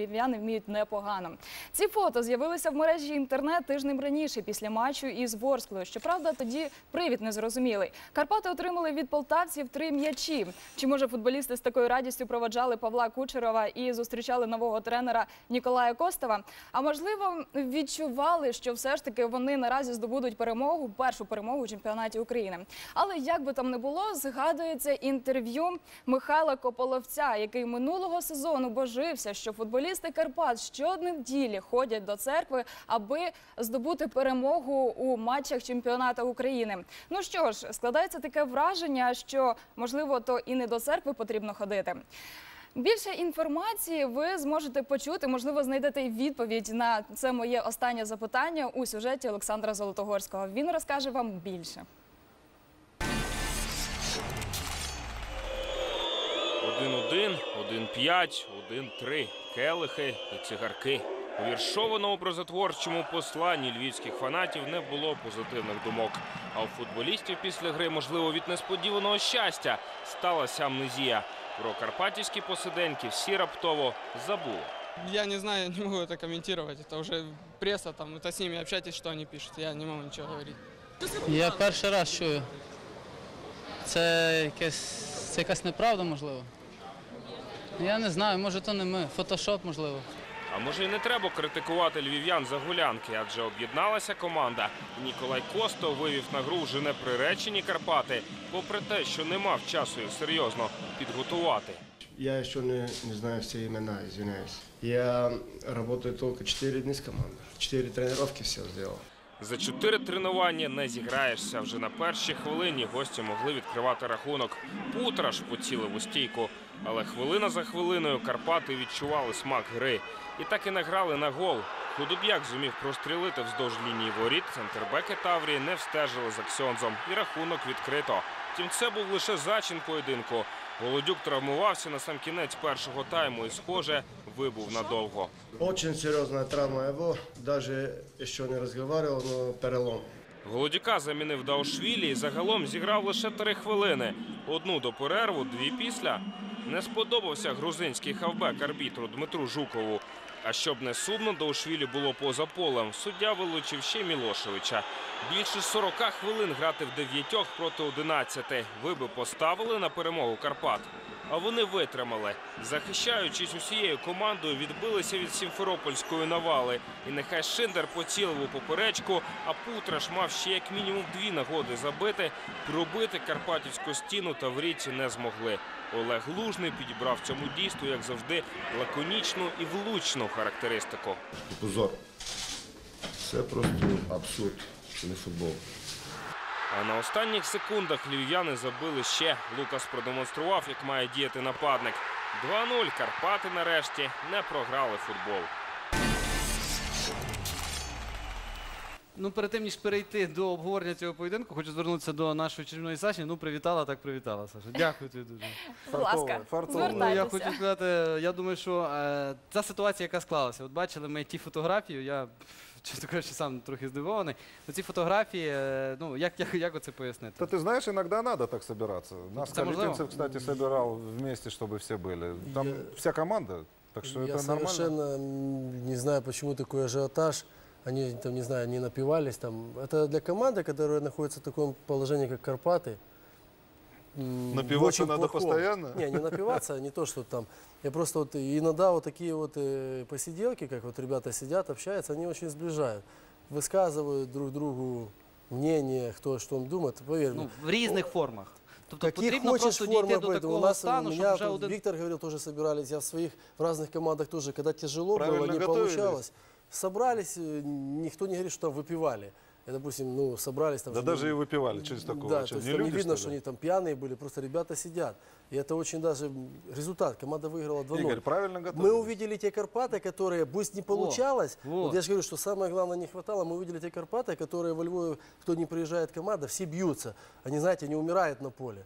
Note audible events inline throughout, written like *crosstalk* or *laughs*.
Львів'яни вміють непогано. Ці фото з'явилися в мережі інтернет тижнем раніше після матчу із Ворсклою. Щоправда, тоді привід незрозумілий. Карпати отримали від полтавців три м'ячі. Чи може футболісти з такою радістю проводжали Павла Кучерова і зустрічали нового тренера Ніколая Костова? А можливо, відчували, що все ж таки вони наразі здобудуть перемогу, першу перемогу у чемпіонаті України. Але як би там не було, згадується інтерв'ю Михайла Кополовця, який минулого сезону божився, що футболісти Карпат щонеділі ходять до церкви, аби здобути перемогу у матчах чемпіонату України. Ну що ж, складається таке враження, що можливо то і не до церкви потрібно ходити. Більше інформації ви зможете почути, можливо, знайдете відповідь на це моє останнє запитання у сюжеті Олександра Золотогорського. Він розкаже вам більше. 1-1, 1-5, 1-3. Келихи і цигарки. У віршованому образотворчому посланні львівських фанатів не було позитивних думок. А у футболістів після гри, можливо, від несподіваного щастя сталася амнезія. Про карпатівські посиденьки всі раптово забули. Я не знаю, не *laughs* могу это комментировать. Это уже пресса, там, это с ними общайтесь, что они пишут. Я не могу ничего говорить. Я перший раз чую. Це якесь, це якась неправда, можливо. Я не знаю, може то не ми. Фотошоп, можливо. А може, і не треба критикувати львів'ян за гулянки, адже об'єдналася команда. Ніколай Косто вивів на гру вже неприречені Карпати, попри те, що не мав часу їх серйозно підготувати. Я еще не, не знаю все имена, извиняюсь. Я работаю только 4 дня с командой. 4 тренировки все сделал. За чотири тренування не зіграєшся. Вже на першій хвилині гості могли відкривати рахунок. Путраш поцілив у стійку. Але хвилина за хвилиною Карпати відчували смак гри. І так і награли на гол. Худоб'як зумів прострілити вздовж лінії воріт. Центрбеки Таврії не встежили за Ксьонзом. І рахунок відкрито. Втім, це був лише зачин поєдинку. Володюк травмувався на сам кінець першого тайму і, схоже, вибув надовго. Очень серьезная травма его, даже еще не разговаривал, но перелом. Голодюка замінив Даушвілі і загалом зіграв лише три хвилини. Одну до перерву, дві після. Не сподобався грузинський хавбек арбітру Дмитру Жукову. А щоб не сумно, Даушвілі було поза полем. Суддя вилучив ще Мілошевича. Більше 40 хвилин грати в дев'ятьох проти 11. Ви би поставили на перемогу Карпат. А вони витримали. Захищаючись усією командою, відбилися від Сімферопольської навали. І нехай Шиндер поцілив у поперечку, а Путраш мав ще як мінімум дві нагоди забити, пробити карпатівську стіну та врійці не змогли. Олег Лужний підібрав цьому дійству, як завжди, лаконічну і влучну характеристику. позор. Це просто абсурд, це не футбол. А на останніх секундах львів'яни забили ще. Лукас продемонстрував, як має діяти нападник. 2-0. Карпати нарешті не програли футбол. Ну, перед тим, ніж перейти до обговорення цього поєдинку, хочу звернутися до нашої чарівної Саші. Ну, привітала, так привітала, Саша. Дякую тобі дуже. Будь ласка, Ну, я звертайтеся. хочу сказати, я думаю, що е, та ситуація, яка склалася, от бачили ми ті фотографії, я, чесно кажучи, сам трохи здивований. Ну, ці фотографії, е, ну, як, як, як оце пояснити? Да ты знаешь, иногда надо так собираться. Нас это можливо. Калитинцев, кстати, собирал вместе, чтобы все были. Там Я- вся команда, так что Я это нормально. совершенно м, не знаю, почему такой ажиотаж. Они там, не знаю, не напивались там. Это для команды, которая находится в таком положении, как Карпаты. м, в Напиваться очень надо плохом. постоянно? Не, не напиваться, не то, что там. Я просто вот иногда вот такие вот э, посиделки, как вот ребята сидят, общаются, они очень сближают. Высказывают друг другу мнение, кто что он думает. Поверь мне, Ну, в різних формах. Тобто Каких потрібно хочешь просто дійти формах до быть. У такого нас, стану, у щоб меня вже тут один Виктор говорил, тоже собирались. Я в своих в разных командах тоже, когда тяжело Правильно было, не готовились. получалось. Собрались, э, никто не говорит, что там выпивали. И, допустим, ну, собрались там. Да даже и выпивали через такого. Да, Что, то есть не там не люди, видно, что что они там пьяные были, просто ребята сидят. И это очень даже результат. Команда выиграла 2-0. Игорь, правильно Мы готовились. увидели те Карпаты, которые, пусть не получалось, во. вот я же говорю, что самое главное не хватало, мы увидели те Карпаты, которые во Львове, кто не приезжает команда, все бьются. Они, знаете, не умирают на поле.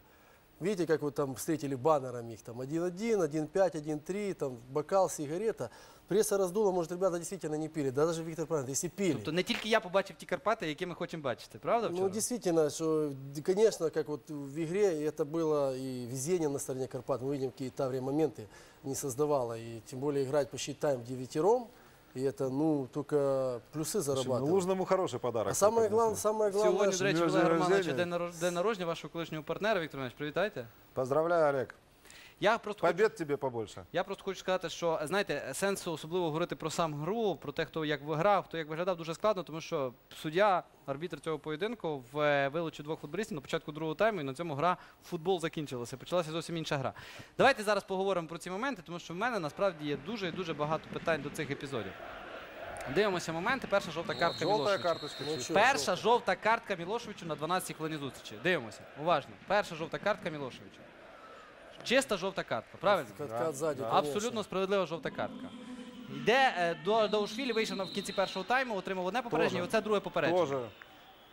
Видите, как вот там встретили баннерами их, там 1-1, 1-5, 1-3, там бокал, сигарета. Пресса раздула, может, ребята действительно не пили. Да даже Виктор правильно, если пили. Тобто не тільки я побачив ті Карпати, які ми хочемо бачити, правда? Ну, вчора? действительно, что, д- конечно, как вот в игре это было и везение на стороне Карпат. Мы видим, какие Таврия моменты не создавала. И тем более играть почти тайм девятером. И это, ну, только плюсы Слушай, ну, зарабатывать. Лужному хороший подарок. а самое преподнесли. главное, самое главное, Сьогодні, что- до речі, День Олега Романовича рождения. день, нарож- день народження вашого колишнього партнера. Віктор Іванович, привітайте. Поздравляю, Олег. Я просто хочу тебе побольше. Я просто хочу сказати, що знаєте, сенсу особливо говорити про сам гру, про те, хто як виграв, хто як виглядав, дуже складно, тому що суддя, арбітр цього поєдинку, в е, вилучив двох футболістів на початку другого тайму, і на цьому гра в футбол закінчилася. Почалася зовсім інша гра. Давайте зараз поговоримо про ці моменти, тому що в мене насправді є дуже і дуже багато питань до цих епізодів. Дивимося моменти. Перша жовта картка. Ну, Перша жовта картка Мілошевичу на 12-й хвилині зустрічі. Дивимося. Уважно. Перша жовта картка Мілошевича. Чиста жовта картка, правильно? Сзади, конечно. Абсолютно справедлива жовта картка. Йде е, до Даушвілі, вийшов в кінці першого тайму, отримав одне попередження, і оце друге попередження. Тоже.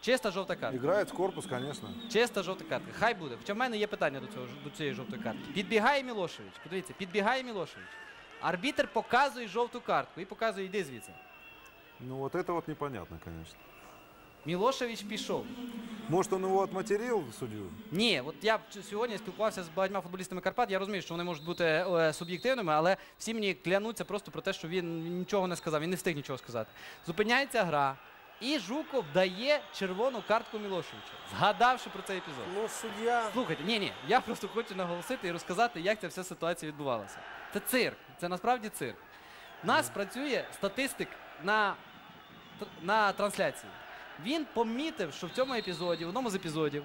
Чиста жовта картка. Играет в корпус, конечно. Чиста жовта картка. Хай буде. Хоча в мене є питання до, цього, до цієї жовтої картки. Підбігає Мілошевич. Подивіться, підбігає Мілошевич. Арбітер показує жовту картку і показує, йди звідси. Ну вот это вот непонятно, конечно. Мілошевич пішов. Может, он его отматерил, судью? Ні, от я сьогодні спілкувався з багатьма футболістами Карпат. Я розумію, що вони можуть бути е, суб'єктивними, але всі мені клянуться просто про те, що він нічого не сказав, він не встиг нічого сказати. Зупиняється гра, і Жуков дає червону картку Мілошевичу, згадавши про цей епізод. Ну, судья... Слухайте, ні, ні, я просто хочу наголосити і розказати, як ця вся ситуація відбувалася. Це цирк, це насправді цирк. У нас працює статистик на, на трансляції. Він помітив, що в цьому епізоді, в одному з епізодів,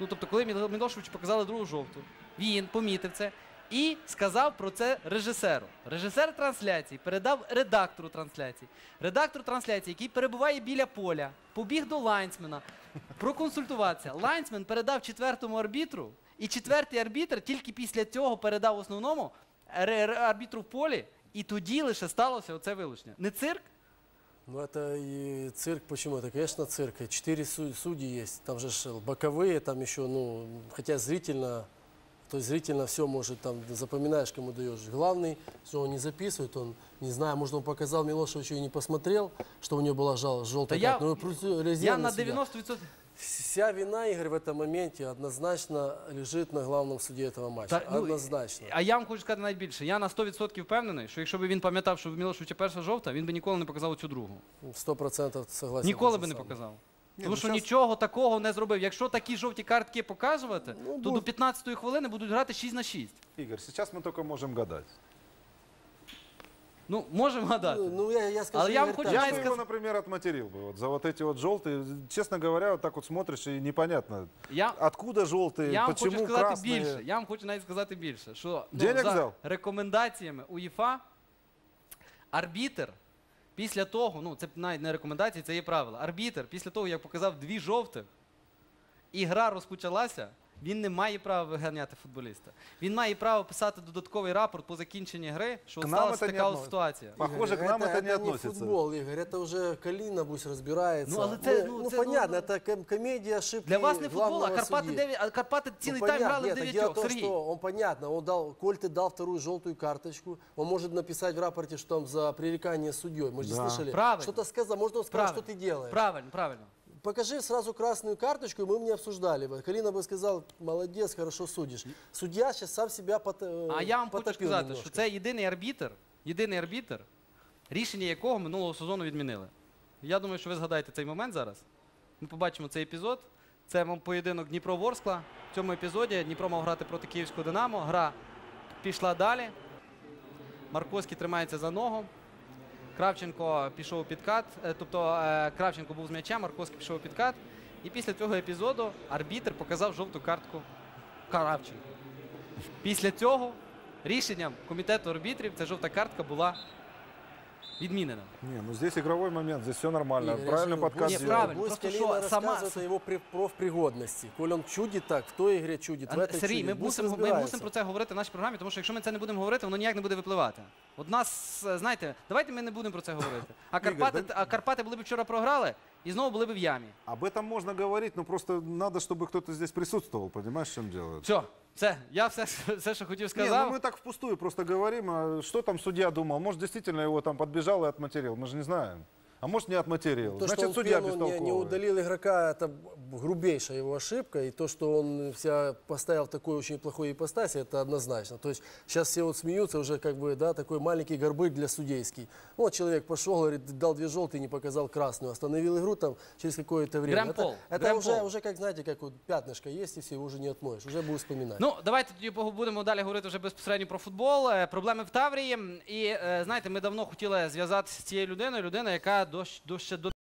ну тобто, коли Міло- Мілошевичу показали другу жовту, він помітив це і сказав про це режисеру. Режисер трансляції передав редактору трансляції. Редактор трансляції, який перебуває біля поля, побіг до лайнсмена, проконсультуватися. Лайнсмен передав четвертому арбітру, і четвертий арбітр тільки після цього передав основному арбітру в полі, і тоді лише сталося оце вилучення. Не цирк? Ну, это и цирк. Почему? Это, конечно, цирк. И Четыре су- судьи есть. Там же ж боковые, там еще, ну, хотя зрительно, то есть зрительно все может, там, запоминаешь, кому даешь. Главный, что он не записывает, он, не знаю, может, он показал Милошевичу и не посмотрел, что у него была жал, желтая Да я- карта. Ну, Я на судья. 90%. Вся вина, Игорь, в этом моменте однозначно лежит на главном суде этого матча. Та, ну, однозначно. А я вам хочу сказати навіть більше. Я на 100% впевнений, що якщо б він пам'ятав, що в Мілошевича перша жовта, він би ніколи не показав цю другу. Сто процентов согласен. Ніколи то би же не самое. показав. Ні, Тому ну що щас- нічого такого не зробив. Якщо такі жовті картки показувати, Ну, то бу- до 15-ї хвилини будуть грати 6 на 6. Игорь, сейчас мы только можем гадать. Ну, можемо гадати. Ну, ну, я, я скажу, Але я вам Игорь, хочу так, Я Знаете, бы сказ- его, например, отматерил бы вот за вот эти вот желтые. Честно говоря, вот так вот смотришь и непонятно, Я, откуда желтые, я вам почему хочу сказати красные. більше. Я вам хочу навіть сказати більше, що ну, Денег за взяв? рекомендаціями УЄФА арбітр після того, ну це навіть не рекомендації, це є правила. Арбітр після того, як показав дві жовтих, і гра розпочалася, він не має права виганяти футболіста. Він має право писати додатковий рапорт по закінченні гри, що К от нам сталася это не така от одно. ситуація. Похоже, к нам это, не относится. футбол, Игорь, это уже Калина пусть разбирается. Ну, але це, Мы- ну, ну, це, понятно, ну, это ком- комедия ошибки Для вас не футбол, а главного Карпати, судьи. 9, а Карпати цілий Ну, тайм понятно, грали в нет, так дело в дев'ятьох. том, Сергій. что он понятно, он дал, Коль ты дал вторую желтую карточку, он может написать в рапорте, что там за пререкание с судьей. Мы же Да. слышали. Правильно. Что-то сказал, может он сказал, Правильно. что ты делаешь. Правильно, правильно. Покажи сразу красную карточку, и мы бы не обсуждали бы. Калина бы сказал, молодец, хорошо судишь. Судья сейчас сам себя пот, э, А я вам хочу потопил сказати, немножко. що це єдиний арбітр, єдиний арбітр, рішення якого минулого сезону відмінили. Я думаю, що ви згадаєте цей момент зараз. Ми побачимо цей епізод. Це м- поєдинок Дніпро-Ворскла. В цьому епізоді Дніпро мав грати проти Київського Динамо. Гра пішла далі. Марковський тримається за ногу. Кравченко пішов у підкат. Е, Тобто е, Кравченко був з м'ячем, Марковський пішов у підкат. І після цього епізоду арбітр показав жовту картку Кравченко. Після цього рішенням комітету арбітрів ця жовта картка була відмінена. Не, ну здесь игровой момент, здесь все нормально. Игорь, Правильно говорю, подкаст сделал. правильно. Пусть Просто Калина что сама- о его при- профпригодности. Коль он чудит так, в той ігрі чудит, в этой Сергій, ми мусимо, ми мусимо про це говорити в нашій програмі, тому що якщо ми це не будемо говорити, воно ніяк не буде випливати. От нас, знаєте, давайте ми не будемо про це говорити. А Карпати, а Карпати були б вчора програли, і знову були б в ямі. Об этом можно говорить, но просто надо, чтобы кто-то здесь присутствовал, понимаешь, в чем дело? Все, все, я все, все що хотів Не, сказав. ну мы так впустую просто говорим, а что там судья думал? Может, действительно его там подбежал и отматерил, мы же не знаем. А может, не отматерил. То, Значит, что он судья пену не, бестолковый. не удалил игрока, это грубейшая его ошибка. И то, что он себя поставил в такой очень плохой ипостаси, это однозначно. То есть сейчас все вот смеются уже как бы, да, такой маленький горбыль для судейский. Вот человек пошел, говорит, дал две желтые, не показал красную. Остановил игру там через какое-то время. Грэм Пол, Это, это Грэм уже, Пол. уже, как знаете, как вот пятнышко есть, и все, его уже не отмоешь. Уже будешь вспоминать. Ну, давайте тоді пог- будемо далі говорити вже безпосередньо про футбол. Е, Проблеми в Таврії. І е, знаєте, ми давно хотіли зв'язатися з цією людиною, людина, яка до, до ще до